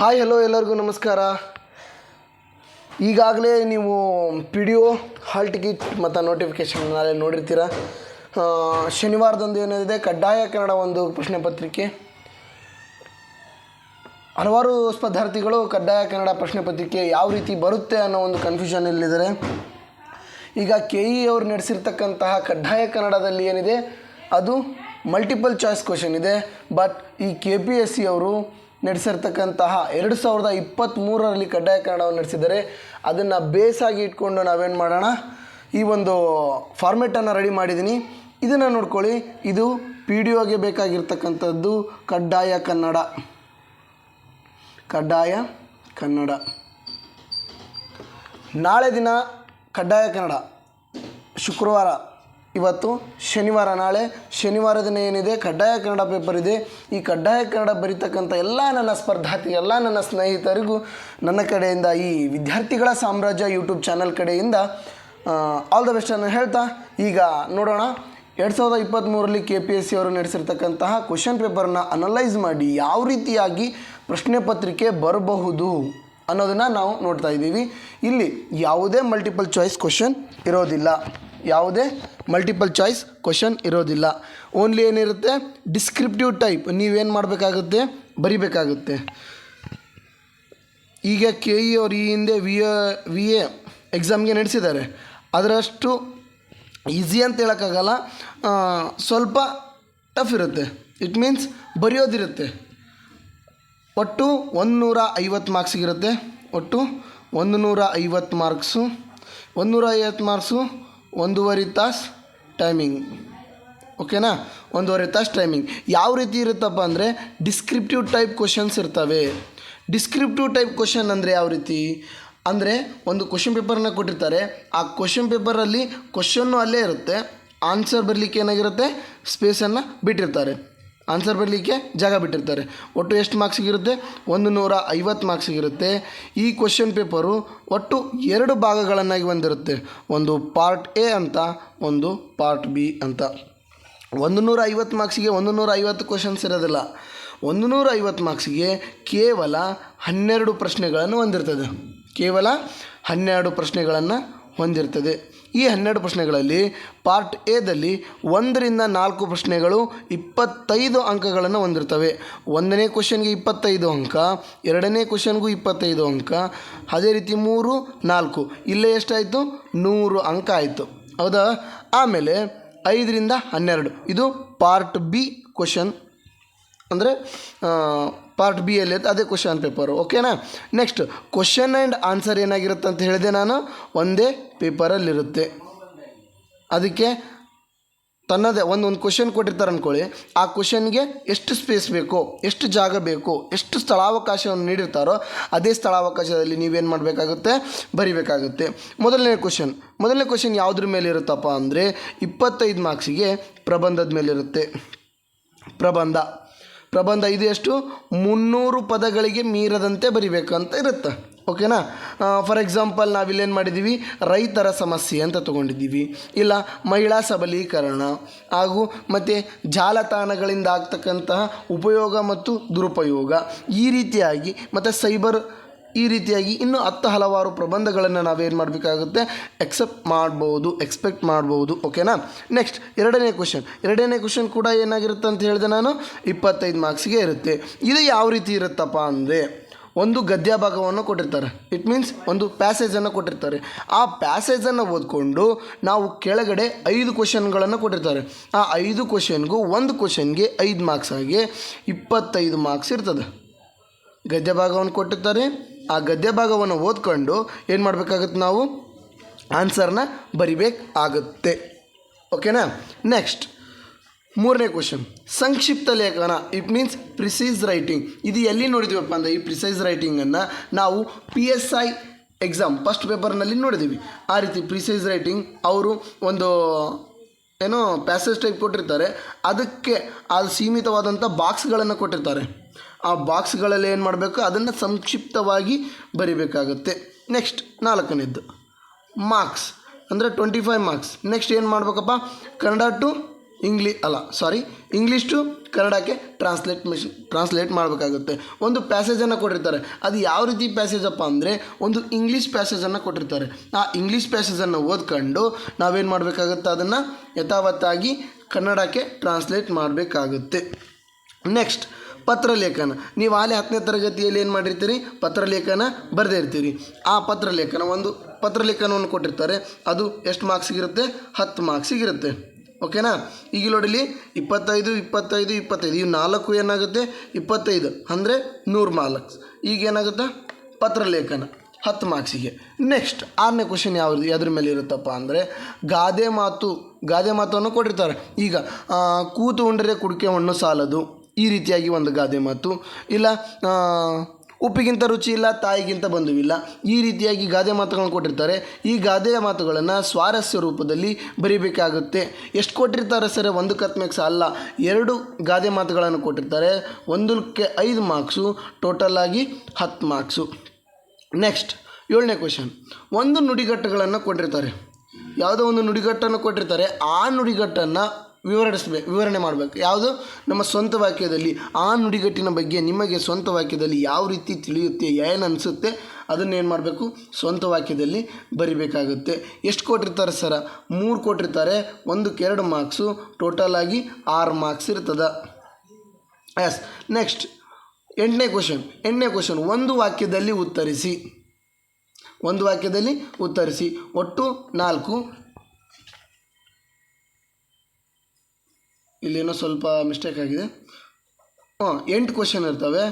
Hi hello ಎಲ್ಲರಿಗೂ ನಮಸ್ಕಾರ. ಈಗಾಗಲೇ ನೀವು P D O hall ticket ಮತ್ತು ನೋಟಿಫಿಕೇಷನ್ ನಾಳೆ ನೋಡಿರ್ತೀರ. ಶನಿವಾರದೊಂದು ಏನಿದೆ, ಕಡ್ಡಾಯ ಕನ್ನಡ ಒಂದು ಪ್ರಶ್ನೆ ಪತ್ರಿಕೆ. ಹಲವಾರು ಸ್ಪರ್ಧಾರ್ಥಿಗಳು ಕಡ್ಡಾಯ ಕನ್ನಡ ಪ್ರಶ್ನೆ ಪತ್ರಿಕೆ ಯಾವ ರೀತಿ ಬರುತ್ತೆ ಅನ್ನೋ ಒಂದು ಕನ್ಫ್ಯೂಷನಲ್ಲಿದ್ದಾರೆ ಈಗ ಕೆ ಇ ಅವರು ನಡೆಸಿರ್ತಕ್ಕಂತಹ ಕಡ್ಡಾಯ ಕನ್ನಡದಲ್ಲಿ ಏನಿದೆ, ಅದು ಮಲ್ಟಿಪಲ್ ಚಾಯ್ಸ್ ಕ್ವಶನ್ ಇದೆ. ಬಟ್ ಈ ಕೆ ಪಿ ಎಸ್ ಸಿ ಅವರು ನಡೆಸಿರ್ತಕ್ಕಂತಹ ಎರಡು ಸಾವಿರದ ಇಪ್ಪತ್ತ್ಮೂರರಲ್ಲಿ ಕಡ್ಡಾಯ ಕನ್ನಡವನ್ನು ನಡೆಸಿದರೆ ಅದನ್ನು ಬೇಸಾಗಿ ಇಟ್ಕೊಂಡು ನಾವೇನು ಮಾಡೋಣ? ಈ ಒಂದು ಫಾರ್ಮೆಟನ್ನು ರೆಡಿ ಮಾಡಿದ್ದೀನಿ. ಇದನ್ನು ನೋಡ್ಕೊಳ್ಳಿ. ಇದು ಪಿ ಡಿ ಒಗೆ ಬೇಕಾಗಿರ್ತಕ್ಕಂಥದ್ದು ಕಡ್ಡಾಯ ಕನ್ನಡ. ಕಡ್ಡಾಯ ಕನ್ನಡ. ನಾಳೆ ದಿನ ಕಡ್ಡಾಯ ಕನ್ನಡ. ಶುಕ್ರವಾರ. ಇವತ್ತು ಶನಿವಾರ, ನಾಳೆ ಶನಿವಾರ ದಿನ ಏನಿದೆ? ಕಡ್ಡಾಯ ಕನ್ನಡ ಪೇಪರ್ ಇದೆ. ಈ ಕಡ್ಡಾಯ ಕನ್ನಡ ಬರೀತಕ್ಕಂಥ ಎಲ್ಲ ನನ್ನ ಸ್ಪರ್ಧಾರ್ಥಿ, ಎಲ್ಲ ನನ್ನ ಸ್ನೇಹಿತರಿಗೂ ನನ್ನ ಕಡೆಯಿಂದ, ಈ ವಿದ್ಯಾರ್ಥಿಗಳ ಸಾಮ್ರಾಜ್ಯ ಯೂಟ್ಯೂಬ್ ಚಾನಲ್ ಕಡೆಯಿಂದ ಆಲ್ ದ ಬೆಸ್ಟನ್ನು ಹೇಳ್ತಾ, ಈಗ ನೋಡೋಣ. ಎರಡು ಸಾವಿರದ ಇಪ್ಪತ್ತ್ಮೂರರಲ್ಲಿ ಕೆ ಪಿ ಎಸ್ ಸಿ ಅವರು ನಡೆಸಿರ್ತಕ್ಕಂತಹ ಕ್ವಶನ್ ಪೇಪರ್ನ ಅನಲೈಸ್ ಮಾಡಿ ಯಾವ ರೀತಿಯಾಗಿ ಪ್ರಶ್ನೆ ಪತ್ರಿಕೆ ಬರಬಹುದು ಅನ್ನೋದನ್ನು ನಾವು ನೋಡ್ತಾ ಇದ್ದೀವಿ. ಇಲ್ಲಿ ಯಾವುದೇ ಮಲ್ಟಿಪಲ್ ಚಾಯ್ಸ್ ಕ್ವಶನ್ ಇರೋದಿಲ್ಲ. ಯಾವುದೇ ಮಲ್ಟಿಪಲ್ ಚಾಯ್ಸ್ ಕ್ವಶನ್ ಇರೋದಿಲ್ಲ. ಓನ್ಲಿ ಏನಿರುತ್ತೆ? ಡಿಸ್ಕ್ರಿಪ್ಟಿವ್ ಟೈಪ್ ನೀವೇನು ಮಾಡಬೇಕಾಗುತ್ತೆ? ಬರಿಬೇಕಾಗುತ್ತೆ. ಈಗ ಕೆ ಇ ಅವರು ಈ ಹಿಂದೆ ವಿ ಎ ವಿ ಎ ಎಕ್ಸಾಮ್ಗೆ ನಡೆಸಿದ್ದಾರೆ. ಅದರಷ್ಟು ಈಸಿ ಅಂತ ಹೇಳೋಕ್ಕಾಗಲ್ಲ. ಸ್ವಲ್ಪ ಟಫ್ ಇರುತ್ತೆ. ಇಟ್ ಮೀನ್ಸ್ ಬರೆಯೋದಿರುತ್ತೆ. ಒಟ್ಟು ಒಂದು ನೂರ ಐವತ್ತು ಮಾರ್ಕ್ಸಿಗಿರುತ್ತೆ ಒಟ್ಟು ಒಂದು ನೂರ ಐವತ್ತು ಮಾರ್ಕ್ಸು ಒಂದು ನೂರ ಐವತ್ತು ಮಾರ್ಕ್ಸು ಒಂದೂವರೆ ತಾಸು ಟೈಮಿಂಗ್ ಓಕೆನಾ ಒಂದೂವರೆ ತಾಸು ಟೈಮಿಂಗ್ ಯಾವ ರೀತಿ ಇರುತ್ತಪ್ಪ ಅಂದರೆ ಡಿಸ್ಕ್ರಿಪ್ಟಿವ್ ಟೈಪ್ ಕ್ವಶನ್ಸ್ ಇರ್ತವೆ. ಡಿಸ್ಕ್ರಿಪ್ಟಿವ್ ಟೈಪ್ ಕ್ವಶನ್ ಅಂದರೆ ಯಾವ ರೀತಿ? ಅಂದರೆ ಒಂದು ಕ್ವಶನ್ ಪೇಪರ್ನ ಕೊಟ್ಟಿರ್ತಾರೆ. ಆ ಕ್ವಶನ್ ಪೇಪರಲ್ಲಿ ಕ್ವಶನ್ನು ಅಲ್ಲೇ ಇರುತ್ತೆ. ಆನ್ಸರ್ ಬರಲಿಕ್ಕೆ ಏನಾಗಿರುತ್ತೆ? ಸ್ಪೇಸನ್ನು ಬಿಟ್ಟಿರ್ತಾರೆ. ಆನ್ಸರ್ ಬರಲಿಕ್ಕೆ ಜಾಗ ಬಿಟ್ಟಿರ್ತಾರೆ. ಒಟ್ಟು ಎಷ್ಟು ಮಾರ್ಕ್ಸಿಗಿರುತ್ತೆ ಒಂದು ನೂರ ಐವತ್ತು ಮಾರ್ಕ್ಸಿಗಿರುತ್ತೆ ಈ ಕ್ವಶನ್ ಪೇಪರು ಒಟ್ಟು ಎರಡು ಭಾಗಗಳನ್ನಾಗಿ ಹೊಂದಿರುತ್ತೆ. ಒಂದು ಪಾರ್ಟ್ ಎ ಅಂತ, ಒಂದು ಪಾರ್ಟ್ ಬಿ ಅಂತ. ಒಂದು ನೂರ ಐವತ್ತು ಮಾರ್ಕ್ಸಿಗೆ ಒಂದು ನೂರ ಐವತ್ತು ಕ್ವಶನ್ಸ್ ಇರೋದಿಲ್ಲ. ಒಂದು ನೂರ ಐವತ್ತು ಮಾರ್ಕ್ಸಿಗೆ ಕೇವಲ ಹನ್ನೆರಡು ಪ್ರಶ್ನೆಗಳನ್ನು ಹೊಂದಿರ್ತದೆ. ಕೇವಲ ಹನ್ನೆರಡು ಪ್ರಶ್ನೆಗಳನ್ನು ಹೊಂದಿರ್ತದೆ. ಈ ಹನ್ನೆರಡು ಪ್ರಶ್ನೆಗಳಲ್ಲಿ ಪಾರ್ಟ್ ಎದಲ್ಲಿ ಒಂದರಿಂದ ನಾಲ್ಕು ಪ್ರಶ್ನೆಗಳು ಇಪ್ಪತ್ತೈದು ಅಂಕಗಳನ್ನು ಹೊಂದಿರ್ತವೆ ಒಂದನೇ ಕ್ವಶನ್ಗೆ ಇಪ್ಪತ್ತೈದು ಅಂಕ, ಎರಡನೇ ಕ್ವಶನ್ಗೂ ಇಪ್ಪತ್ತೈದು ಅಂಕ, ಅದೇ ರೀತಿ ಮೂರು, ನಾಲ್ಕು. ಇಲ್ಲೇ ಎಷ್ಟಾಯಿತು? ನೂರು ಅಂಕ ಆಯಿತು. ಹೌದಾ? ಆಮೇಲೆ ಐದರಿಂದ ಹನ್ನೆರಡು. ಇದು ಪಾರ್ಟ್ ಬಿ ಕ್ವಶನ್. ಅಂದರೆ ಪಾರ್ಟ್ ಬಿ ಅಲ್ಲಿ ಅದೇ ಕ್ವಶನ್ ಪೇಪರು ಓಕೆನಾ ನೆಕ್ಸ್ಟ್ ಕ್ವಶನ್ ಆ್ಯಂಡ್ ಆನ್ಸರ್ ಏನಾಗಿರುತ್ತೆ ಅಂತ ಹೇಳಿದೆ ನಾನು. ಒಂದೇ ಪೇಪರಲ್ಲಿರುತ್ತೆ ಅದಕ್ಕೆ ತನ್ನದೇ, ಒಂದು ಒಂದು ಕ್ವಶನ್ ಕೊಟ್ಟಿರ್ತಾರೆ ಅಂದ್ಕೊಳ್ಳಿ ಆ ಕ್ವಶನ್ಗೆ ಎಷ್ಟು ಸ್ಪೇಸ್ ಬೇಕು, ಎಷ್ಟು ಜಾಗ ಬೇಕು, ಎಷ್ಟು ಸ್ಥಳಾವಕಾಶವನ್ನು ನೀಡಿರ್ತಾರೋ, ಅದೇ ಸ್ಥಳಾವಕಾಶದಲ್ಲಿ ನೀವೇನು ಮಾಡಬೇಕಾಗುತ್ತೆ? ಬರಿಬೇಕಾಗುತ್ತೆ. ಮೊದಲನೇ ಕ್ವಶನ್ ಮೊದಲನೇ ಕ್ವಶನ್ ಯಾವುದ್ರ ಮೇಲೆ ಇರುತ್ತಪ್ಪ ಅಂದರೆ, ಇಪ್ಪತ್ತೈದು ಮಾರ್ಕ್ಸಿಗೆ ಪ್ರಬಂಧದ ಮೇಲಿರುತ್ತೆ ಪ್ರಬಂಧ. ಪ್ರಬಂಧ ಇದು ಎಷ್ಟು? ಮುನ್ನೂರು ಪದಗಳಿಗೆ ಮೀರದಂತೆ ಬರಿಬೇಕಂತ ಇರುತ್ತೆ. ಓಕೆನಾ? ಫಾರ್ ಎಕ್ಸಾಂಪಲ್ ನಾವಿಲ್ಲೇನು ಮಾಡಿದ್ದೀವಿ ರೈತರ ಸಮಸ್ಯೆ ಅಂತ ತೊಗೊಂಡಿದ್ದೀವಿ. ಇಲ್ಲ, ಮಹಿಳಾ ಸಬಲೀಕರಣ ಹಾಗೂ ಮತ್ತು ಜಾಲತಾಣಗಳಿಂದ ಆಗ್ತಕ್ಕಂತಹ ಉಪಯೋಗ ಮತ್ತು ದುರುಪಯೋಗ ಈ ರೀತಿಯಾಗಿ ಮತ್ತು ಸೈಬರ್ ಈ ರೀತಿಯಾಗಿ ಇನ್ನೂ ಹತ್ತು ಹಲವಾರು ಪ್ರಬಂಧಗಳನ್ನು ನಾವೇನು ಮಾಡಬೇಕಾಗುತ್ತೆ? ಎಕ್ಸೆಪ್ಟ್ ಮಾಡ್ಬೋದು ಎಕ್ಸ್ಪೆಕ್ಟ್ ಮಾಡ್ಬೋದು ಓಕೆನಾ ನೆಕ್ಸ್ಟ್ ಎರಡನೇ ಕ್ವಶನ್ ಎರಡನೇ ಕ್ವಶನ್ ಕೂಡ ಏನಾಗಿರುತ್ತೆ ಅಂತ ಹೇಳಿದೆ ನಾನು? ಇಪ್ಪತ್ತೈದು ಮಾರ್ಕ್ಸ್ಗೆ ಇರುತ್ತೆ. ಇದು ಯಾವ ರೀತಿ ಇರುತ್ತಪ್ಪ ಅಂದರೆ, ಒಂದು ಗದ್ಯ ಭಾಗವನ್ನು ಕೊಟ್ಟಿರ್ತಾರೆ. ಇಟ್ ಮೀನ್ಸ್ ಒಂದು ಪ್ಯಾಸೇಜನ್ನು ಕೊಟ್ಟಿರ್ತಾರೆ. ಆ ಪ್ಯಾಸೇಜನ್ನು ಓದ್ಕೊಂಡು ನಾವು ಕೆಳಗಡೆ ಐದು ಕ್ವಶನ್ಗಳನ್ನು ಕೊಟ್ಟಿರ್ತಾರೆ. ಆ ಐದು ಕ್ವಶನ್ಗೂ ಒಂದು ಕ್ವಶನ್ಗೆ ಐದು ಮಾರ್ಕ್ಸ್ ಆಗಿ ಇಪ್ಪತ್ತೈದು ಮಾರ್ಕ್ಸ್ ಇರ್ತದೆ. ಗದ್ಯ ಭಾಗವನ್ನು ಕೊಟ್ಟಿರ್ತಾರೆ. ಆ ಗದ್ಯ ಭಾಗವನ್ನು ಓದ್ಕೊಂಡು ಏನು ಮಾಡಬೇಕಾಗತ್ತೆ ನಾವು? ಆನ್ಸರ್ನ ಬರಿಬೇಕಾಗುತ್ತೆ. ಓಕೆನಾ ನೆಕ್ಸ್ಟ್ ಮೂರನೇ ಕ್ವಶನ್ ಸಂಕ್ಷಿಪ್ತ ಲೇಖನ. ಇಟ್ ಮೀನ್ಸ್ ಪ್ರಿಸೈಸ್ ರೈಟಿಂಗ್ ಇದು ಎಲ್ಲಿ ನೋಡಿದ್ದೀವಪ್ಪ ಅಂದರೆ ಈ ಪ್ರಿಸೈಸ್ ರೈಟಿಂಗನ್ನು ನಾವು P S I exam first ಪೇಪರ್ನಲ್ಲಿ ನೋಡಿದ್ದೀವಿ ಆ ರೀತಿ ಪ್ರಿಸೈಸ್ ರೈಟಿಂಗ್ ಅವರು ಒಂದು, ಏನೋ ಪ್ಯಾಸೇಜ್ ಟೈಪ್ ಕೊಟ್ಟಿರ್ತಾರೆ. ಅದಕ್ಕೆ ಅದು ಸೀಮಿತವಾದಂಥ ಬಾಕ್ಸ್ಗಳನ್ನು ಕೊಟ್ಟಿರ್ತಾರೆ. ಆ ಬಾಕ್ಸ್ಗಳಲ್ಲಿ ಏನು ಮಾಡಬೇಕು? ಅದನ್ನು ಸಂಕ್ಷಿಪ್ತವಾಗಿ ಬರಿಬೇಕಾಗುತ್ತೆ. ನೆಕ್ಸ್ಟ್ ನಾಲ್ಕನೇದ್ದು. ಮಾರ್ಕ್ಸ್ ಅಂದರೆ ಟ್ವೆಂಟಿ ಫೈವ್ ಮಾರ್ಕ್ಸ್ ನೆಕ್ಸ್ಟ್ ಏನು ಮಾಡಬೇಕಪ್ಪ? ಕನ್ನಡ ಟು ಇಂಗ್ಲಿ, ಅಲ್ಲ ಸಾರಿ ಇಂಗ್ಲೀಷ್ ಟು ಕನ್ನಡಕ್ಕೆ ಟ್ರಾನ್ಸ್ಲೇಟ್ ಮಿಷನ್ ಟ್ರಾನ್ಸ್ಲೇಟ್ ಮಾಡಬೇಕಾಗುತ್ತೆ. ಒಂದು ಪ್ಯಾಸೇಜನ್ನು ಕೊಟ್ಟಿರ್ತಾರೆ. ಅದು ಯಾವ ರೀತಿ ಪ್ಯಾಸೇಜಪ್ಪ ಅಂದರೆ, ಒಂದು ಇಂಗ್ಲೀಷ್ ಪ್ಯಾಸೇಜನ್ನು ಕೊಟ್ಟಿರ್ತಾರೆ. ಆ ಇಂಗ್ಲೀಷ್ ಪ್ಯಾಸೇಜನ್ನು ಓದ್ಕೊಂಡು ನಾವೇನು ಮಾಡಬೇಕಾಗುತ್ತೆ? ಅದನ್ನು ಯಥಾವತ್ತಾಗಿ ಕನ್ನಡಕ್ಕೆ ಟ್ರಾನ್ಸ್ಲೇಟ್ ಮಾಡಬೇಕಾಗುತ್ತೆ. ನೆಕ್ಸ್ಟ್ ಪತ್ರಲೇಖನ. ನೀವು ಆಲೆ ಹತ್ತನೇ ತರಗತಿಯಲ್ಲಿ ಏನು ಮಾಡಿರ್ತೀರಿ? ಪತ್ರಲೇಖನ ಬರೆದಿರ್ತೀರಿ ಆ ಪತ್ರಲೇಖನ ಒಂದು ಪತ್ರಲೇಖನವನ್ನು ಕೊಟ್ಟಿರ್ತಾರೆ. ಅದು ಎಷ್ಟು ಮಾರ್ಕ್ಸಿಗಿರುತ್ತೆ ಹತ್ತು ಮಾರ್ಕ್ಸಿಗಿರುತ್ತೆ ಓಕೆನಾ? ಈಗ ನೋಡಿಲಿ ಇಪ್ಪತ್ತೈದು ಇಪ್ಪತ್ತೈದು ಇಪ್ಪತ್ತೈದು. ಇವು ನಾಲ್ಕು ಏನಾಗುತ್ತೆ? ಇಪ್ಪತ್ತೈದು. ಅಂದರೆ ನೂರು ಮಾರ್ಕ್ಸ್ ಈಗ ಏನಾಗುತ್ತೆ? ಪತ್ರಲೇಖನ. ಹತ್ತು ಮಾರ್ಕ್ಸಿಗೆ ನೆಕ್ಸ್ಟ್ ಆರನೇ ಕ್ವಶನ್ ಯಾವ ಅದ್ರ ಮೇಲೆ ಇರುತ್ತಪ್ಪ ಅಂದರೆ ಗಾದೆ ಮಾತು. ಗಾದೆ ಮಾತನ್ನು ಕೊಟ್ಟಿರ್ತಾರೆ. ಈಗ ಕೂತು ಉಂಡರೆ ಕುಡಿಕೆ ಹಣ್ಣು ಸಾಲದು. ಈ ರೀತಿಯಾಗಿ ಒಂದು ಗಾದೆ ಮಾತು. ಇಲ್ಲ ಉಪ್ಪಿಗಿಂತ ರುಚಿ ಇಲ್ಲ, ತಾಯಿಗಿಂತ ಬಂಧುವಿಲ್ಲ. ಈ ರೀತಿಯಾಗಿ ಗಾದೆ ಮಾತುಗಳನ್ನು ಕೊಟ್ಟಿರ್ತಾರೆ. ಈ ಗಾದೆಯ ಮಾತುಗಳನ್ನು ಸ್ವಾರಸ್ಯ ರೂಪದಲ್ಲಿ ಬರೀಬೇಕಾಗುತ್ತೆ. ಎಷ್ಟು ಕೊಟ್ಟಿರ್ತಾರೆ ಸರ್? ಒಂದು ಕತ್ಮೆಕ್ಸ್ ಅಲ್ಲ. ಎರಡು ಗಾದೆ ಮಾತುಗಳನ್ನು ಕೊಟ್ಟಿರ್ತಾರೆ. ಒಂದಕ್ಕೆ ಐದು ಮಾರ್ಕ್ಸು, ಟೋಟಲ್ ಆಗಿ ಹತ್ತು ಮಾರ್ಕ್ಸು. ನೆಕ್ಸ್ಟ್, ಏಳನೇ ಕ್ವೆಶನ್. ಒಂದು ನುಡಿಗಟ್ಟುಗಳನ್ನು ಕೊಟ್ಟಿರ್ತಾರೆ. ಯಾವುದೋ ಒಂದು ನುಡಿಗಟ್ಟನ್ನು ಕೊಟ್ಟಿರ್ತಾರೆ. ಆ ನುಡಿಗಟ್ಟನ್ನು ವಿವರಿಸ್ಬೇಕು ವಿವರಣೆ ಮಾಡಬೇಕು. ಯಾವುದು? ನಮ್ಮ ಸ್ವಂತ ವಾಕ್ಯದಲ್ಲಿ. ಆ ನುಡಿಗಟ್ಟಿನ ಬಗ್ಗೆ ನಿಮಗೆ ಸ್ವಂತ ವಾಕ್ಯದಲ್ಲಿ ಯಾವ ರೀತಿ ತಿಳಿಯುತ್ತೆ, ಏನು ಅನಿಸುತ್ತೆ, ಅದನ್ನೇನು ಮಾಡಬೇಕು? ಸ್ವಂತ ವಾಕ್ಯದಲ್ಲಿ ಬರಿಬೇಕಾಗುತ್ತೆ. ಎಷ್ಟು ಕೊಟ್ಟಿರ್ತಾರೆ ಸರ? ಮೂರು ಕೊಟ್ಟಿರ್ತಾರೆ ಒಂದಕ್ಕೆ ಎರಡು ಮಾರ್ಕ್ಸು. ಟೋಟಲ್ ಆಗಿ ಆರು ಮಾರ್ಕ್ಸ್ ಇರ್ತದೆ. ಎಸ್. ನೆಕ್ಸ್ಟ್. ಎಂಟನೇ ಕ್ವಶನ್. ಎಂಟನೇ ಕ್ವಶನ್. ಒಂದು ವಾಕ್ಯದಲ್ಲಿ ಉತ್ತರಿಸಿ. ಒಂದು ವಾಕ್ಯದಲ್ಲಿ ಉತ್ತರಿಸಿ. ಒಟ್ಟು ನಾಲ್ಕು. ಇಲ್ಲೇನೋ ಸ್ವಲ್ಪ ಮಿಸ್ಟೇಕ್ ಆಗಿದೆ. ಹಾಂ ಎಂಟು ಕ್ವಶನ್ ಇರ್ತವೆ,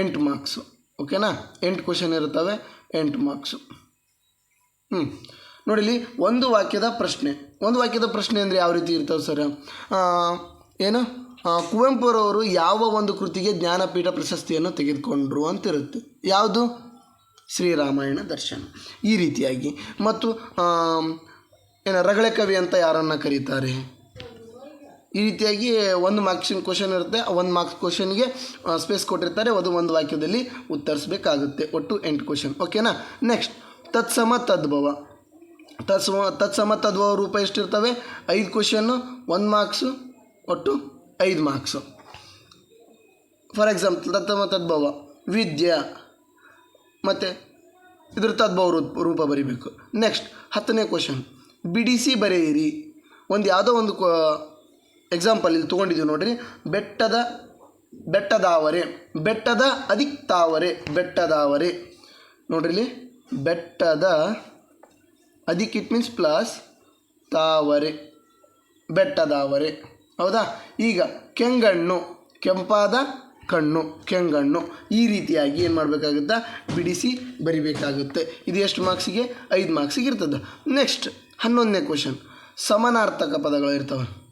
ಎಂಟು ಮಾರ್ಕ್ಸು ಓಕೆನಾ ಎಂಟು ಕ್ವಶನ್ ಇರ್ತವೆ, ಎಂಟು ಮಾರ್ಕ್ಸು ಹ್ಞೂ ನೋಡಿಲಿ ಒಂದು ವಾಕ್ಯದ ಪ್ರಶ್ನೆ. ಒಂದು ವಾಕ್ಯದ ಪ್ರಶ್ನೆ ಅಂದರೆ ಯಾವ ರೀತಿ ಇರ್ತವೆ ಸರ್? ಏನು? ಕುವೆಂಪುರವರು ಯಾವ ಒಂದು ಕೃತಿಗೆ ಜ್ಞಾನಪೀಠ ಪ್ರಶಸ್ತಿಯನ್ನು ತೆಗೆದುಕೊಂಡ್ರು ಅಂತಿರುತ್ತೆ. ಯಾವುದು? ಶ್ರೀರಾಮಾಯಣ ದರ್ಶನ. ಈ ರೀತಿಯಾಗಿ. ಮತ್ತು ಏನು ರಗಳೆ ಕವಿ ಅಂತ ಯಾರನ್ನು ಕರೀತಾರೆ? ಈ ರೀತಿಯಾಗಿ ಒಂದು ಮಾರ್ಕ್ಸಿನ ಕ್ವಶನ್ ಇರುತ್ತೆ. ಒಂದು ಮಾರ್ಕ್ಸ್ ಕ್ವಶನ್ಗೆ ಸ್ಪೇಸ್ ಕೊಟ್ಟಿರ್ತಾರೆ. ಅದು ಒಂದು ವಾಕ್ಯದಲ್ಲಿ ಉತ್ತರಿಸಬೇಕಾಗುತ್ತೆ. ಒಟ್ಟು ಎಂಟು ಕ್ವಶನ್ ಓಕೆನಾ ನೆಕ್ಸ್ಟ್ ತತ್ಸಮ ತದ್ಭವ. ತತ್ಸಮ ತತ್ಸಮ ತದ್ಭವ ರೂಪ ಎಷ್ಟಿರ್ತವೆ? ಐದು ಕ್ವಶನ್ನು ಒಂದು ಮಾರ್ಕ್ಸು ಒಟ್ಟು ಐದು ಮಾರ್ಕ್ಸು ಫಾರ್ ಎಕ್ಸಾಂಪಲ್ ತತ್ಸಮ ತದ್ಭವ. ವಿದ್ಯಾ. ಮತ್ತು ಇದ್ರ ತದ್ಭವ ರೂಪ ರೂಪ ಬರಿಬೇಕು. ನೆಕ್ಸ್ಟ್ ಹತ್ತನೇ ಕ್ವಶನ್ ಬಿಡಿಸಿ ಬರೆಯಿರಿ. ಒಂದು ಯಾವುದೋ ಒಂದು ಎಕ್ಸಾಂಪಲ್ ಇಲ್ಲಿ ತೊಗೊಂಡಿದ್ದೀವಿ ನೋಡ್ರಿ. ಬೆಟ್ಟದ, ಬೆಟ್ಟದಾವರೆ, ಬೆಟ್ಟದ ಅಧಿಕ್ ತಾವರೆ ಬೆಟ್ಟದಾವರೆ. ನೋಡ್ರಿ ಬೆಟ್ಟದ ಅಧಿಕ್ ಇಟ್ ಮೀನ್ಸ್ ಪ್ಲಸ್ ತಾವರೆ, ಬೆಟ್ಟದಾವರೆ. ಹೌದಾ? ಈಗ ಕೆಂಗಣ್ಣು, ಕೆಂಪಾದ ಕಣ್ಣು, ಕೆಂಗಣ್ಣು. ಈ ರೀತಿಯಾಗಿ ಏನು ಮಾಡಬೇಕಾಗುತ್ತೆ? ಬಿಡಿಸಿ ಬರಿಬೇಕಾಗುತ್ತೆ. ಇದು ಎಷ್ಟು ಮಾರ್ಕ್ಸಿಗೆ ಐದು ಮಾರ್ಕ್ಸಿಗೆ ಇರ್ತದೆ. ನೆಕ್ಸ್ಟ್ ಹನ್ನೊಂದನೇ ಕ್ವಶನ್ ಸಮಾನಾರ್ಥಕ ಪದಗಳು ಇರ್ತವೆ.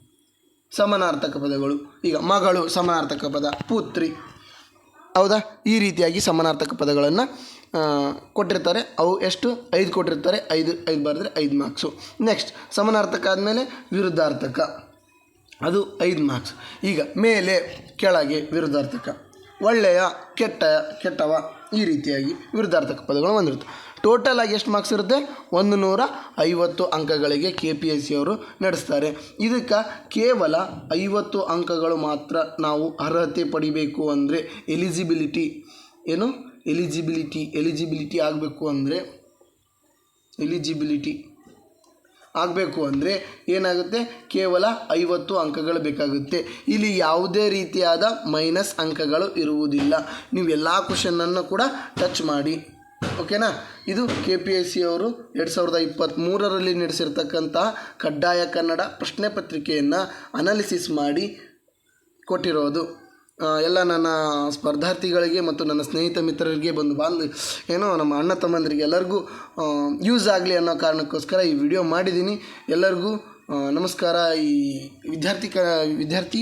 ಸಮಾನಾರ್ಥಕ ಪದಗಳು. ಈಗ ಮಗಳು ಸಮನಾರ್ಥಕ ಪದ, ಪುತ್ರಿ. ಹೌದಾ? ಈ ರೀತಿಯಾಗಿ ಸಮನಾರ್ಥಕ ಪದಗಳನ್ನು ಕೊಟ್ಟಿರ್ತಾರೆ. ಅವು ಎಷ್ಟು? ಐದು ಕೊಟ್ಟಿರ್ತಾರೆ. ಐದು ಐದು ಬರೆದ್ರೆ ಐದು ಮಾರ್ಕ್ಸು ನೆಕ್ಸ್ಟ್ ಸಮನಾರ್ಥಕ ಆದಮೇಲೆ ವಿರುದ್ಧಾರ್ಥಕ. ಅದು ಐದು ಮಾರ್ಕ್ಸ್ ಈಗ ಮೇಲೆ, ಕೆಳಗೆ ವಿರುದ್ಧಾರ್ಥಕ. ಒಳ್ಳೆಯ, ಕೆಟ್ಟ, ಕೆಟ್ಟವ ಈ ರೀತಿಯಾಗಿ ವಿರುದ್ಧಾರ್ಥಕ ಪದಗಳು ಬಂದಿರುತ್ತೆ. ಟೋಟಲ್ ಆಗಿ ಎಷ್ಟು ಮಾರ್ಕ್ಸ್ ಇರುತ್ತೆ? ಒಂದು ನೂರ ಐವತ್ತು ಅಂಕಗಳಿಗೆ ಕೆ ಪಿ ಎಸ್ ಸಿ ಅವರು ನಡೆಸ್ತಾರೆ. ಇದಕ್ಕೆ ಕೇವಲ ಐವತ್ತು ಅಂಕಗಳು ಮಾತ್ರ ನಾವು ಅರ್ಹತೆ ಪಡಿಬೇಕು ಅಂದರೆ ಎಲಿಜಿಬಿಲಿಟಿ ಏನು? ಎಲಿಜಿಬಿಲಿಟಿ ಎಲಿಜಿಬಿಲಿಟಿ ಆಗಬೇಕು ಅಂದರೆ ಎಲಿಜಿಬಿಲಿಟಿ ಆಗಬೇಕು ಅಂದರೆ ಏನಾಗುತ್ತೆ? ಕೇವಲ ಐವತ್ತು ಅಂಕಗಳು ಬೇಕಾಗುತ್ತೆ. ಇಲ್ಲಿ ಯಾವುದೇ ರೀತಿಯಾದ ಮೈನಸ್ ಅಂಕಗಳು ಇರುವುದಿಲ್ಲ. ನೀವು ಎಲ್ಲ ಕ್ವಶನನ್ನು ಕೂಡ ಟಚ್ ಮಾಡಿ. ಓಕೆನಾ? ಇದು ಕೆ ಪಿ ಎಸ್ ಸಿ ಅವರು ಎರಡು ಸಾವಿರದ ಇಪ್ಪತ್ತ್ಮೂರರಲ್ಲಿ ನಡೆಸಿರ್ತಕ್ಕಂಥ ಕಡ್ಡಾಯ ಕನ್ನಡ ಪ್ರಶ್ನೆ ಪತ್ರಿಕೆಯನ್ನು ಅನಾಲಿಸಿಸ್ ಮಾಡಿ ಕೊಟ್ಟಿರೋದು. ಎಲ್ಲ ನನ್ನ ಸ್ಪರ್ಧಾರ್ಥಿಗಳಿಗೆ ಮತ್ತು ನನ್ನ ಸ್ನೇಹಿತ ಮಿತ್ರರಿಗೆ ಬಂದು ಬಾಂಧ ಏನೋ ನಮ್ಮ ಅಣ್ಣ ತಮ್ಮಂದಿರಿಗೆ ಎಲ್ಲರಿಗೂ ಯೂಸ್ ಆಗಲಿ ಅನ್ನೋ ಕಾರಣಕ್ಕೋಸ್ಕರ ಈ ವಿಡಿಯೋ ಮಾಡಿದ್ದೀನಿ. ಎಲ್ಲರಿಗೂ ನಮಸ್ಕಾರ. ಈ ವಿದ್ಯಾರ್ಥಿ ಕ, ವಿದ್ಯಾರ್ಥಿ,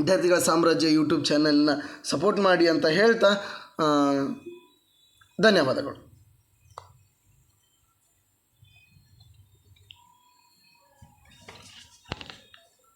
ವಿದ್ಯಾರ್ಥಿಗಳ ಸಾಮ್ರಾಜ್ಯ ಯೂಟ್ಯೂಬ್ ಚಾನಲ್ನ ಸಪೋರ್ಟ್ ಮಾಡಿ ಅಂತ ಹೇಳ್ತಾ ಆ, ಧನ್ಯವಾದಗಳು